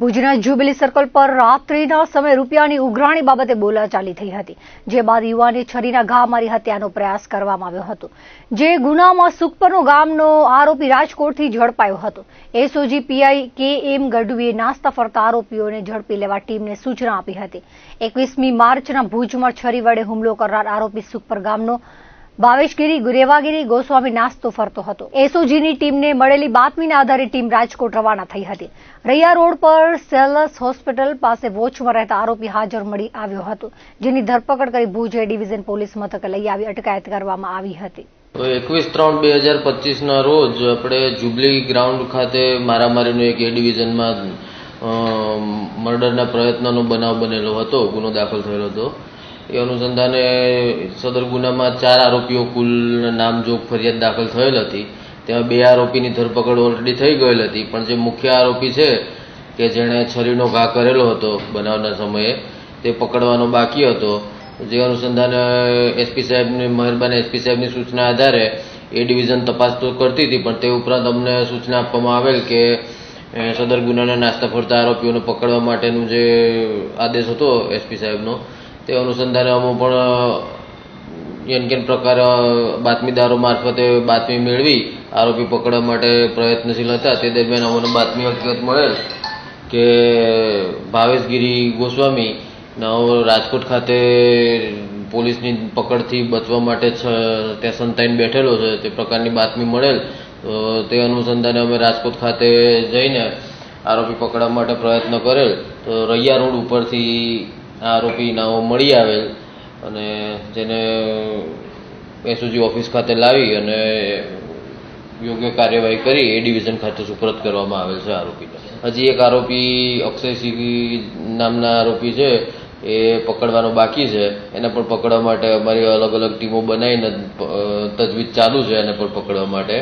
ભુજના jubilee circle પર રાત્રિના સમયે રૂપિયાની ઉઘરાણી બાબતે બોલાચાલી થઈ હતી, જે બાદ યુવાને છરીના ઘા મારી હત્યાનો પ્રયાસ કરવામાં આવ્યો હતો. જે ગુનામાં સુખપરનો ગામનો આરોપી રાજકોટથી ઝડપાયો હતો. એસઓજી પીઆઈ કે એમ ગઢવીએ નાસ્તા ફરતા આરોપીઓને ઝડપી લેવા ટીમને સૂચના આપી હતી. એકવીસમી માર્ચના ભુજમાં છરી વડે હુમલો કરનાર આરોપી સુખપર ગામનો ભાવેશગીરી ગુરેવાગીરી, ગોસ્વામી નાસ્તો ફરતો હતો. એસઓજીની ટીમને મળેલી બાતમીના આધારે ટીમ રાજકોટ રવાના થઈ હતી. રૈયા રોડ પર સેલસ હોસ્પિટલ પાસે વોચમાં રહેતા આરોપી હાજર મળી આવ્યો હતો, જેની ધરપકડ કરી ભુજ ડિવિઝન પોલીસ મથકે લઈ આવી અટકાયત કરવામાં આવી હતી. તો એકવીસ ત્રણ બે હજાર પચીસના રોજ આપણે જુબલી ગ્રાઉન્ડ ખાતે મારામારીનો એક એ ડિવિઝનમાં મર્ડરના પ્રયત્નનો બનાવ બનેલો હતો, ગુનો દાખલ થયેલો હતો. એ અનુસંધાને સદર ગુનામાં ચાર આરોપીઓ કુલ નામજોગ ફરિયાદ દાખલ થયેલ હતી, તેમાં બે આરોપીની ધરપકડ ઓલરેડી થઈ ગયેલ હતી. પણ જે મુખ્ય આરોપી છે, કે જેણે છરીનો ઘા કરેલો હતો બનાવના સમયે, તે પકડવાનો બાકી હતો. જે અનુસંધાને એસપી સાહેબની, મહેરબાની એસપી સાહેબની સૂચના આધારે એ ડિવિઝન તપાસ તો કરતી હતી, પણ તે ઉપરાંત અમને સૂચના આપવામાં આવેલ કે સદર ગુનાના નાસ્તા ફરતા આરોપીઓને પકડવા માટેનું જે આદેશ હતો એસપી સાહેબનો તે અનુસંધાને અમુક પણ એન કેન પ્રકાર બાતમીદારો મારફતે બાતમી મેળવી, આરોપી પકડવા માટે પ્રયત્નશીલ હતા. તે દરમિયાન અમને બાતમી હકીકત મળેલ કે, ભાવેશગીરી ગોસ્વામી રાજકોટ ખાતે પોલીસની પકડથી બચવા માટે ત્યાં સંતાઈને બેઠેલો છે. તે પ્રકારની બાતમી મળેલ. તે અનુસંધાને અમે રાજકોટ ખાતે જઈને આરોપી પકડવા માટે પ્રયત્ન કરેલ. તો રૈયા રોડ ઉપરથી આ આરોપી નાઓ મળી આવેલ અને જેને એસઓજી ઓફિસ ખાતે લાવી અને યોગ્ય કાર્યવાહી કરી એ ડિવિઝન ખાતે સુપરત કરવામાં આવેલ છે આરોપીને હજી એક આરોપી અક્ષયસિંહ નામના આરોપી છે, એ પકડવાનો બાકી છે. એને પણ પકડવા માટે અમારી અલગ અલગ ટીમો બનાવીને તજવીજ ચાલુ છે એને પણ પકડવા માટે.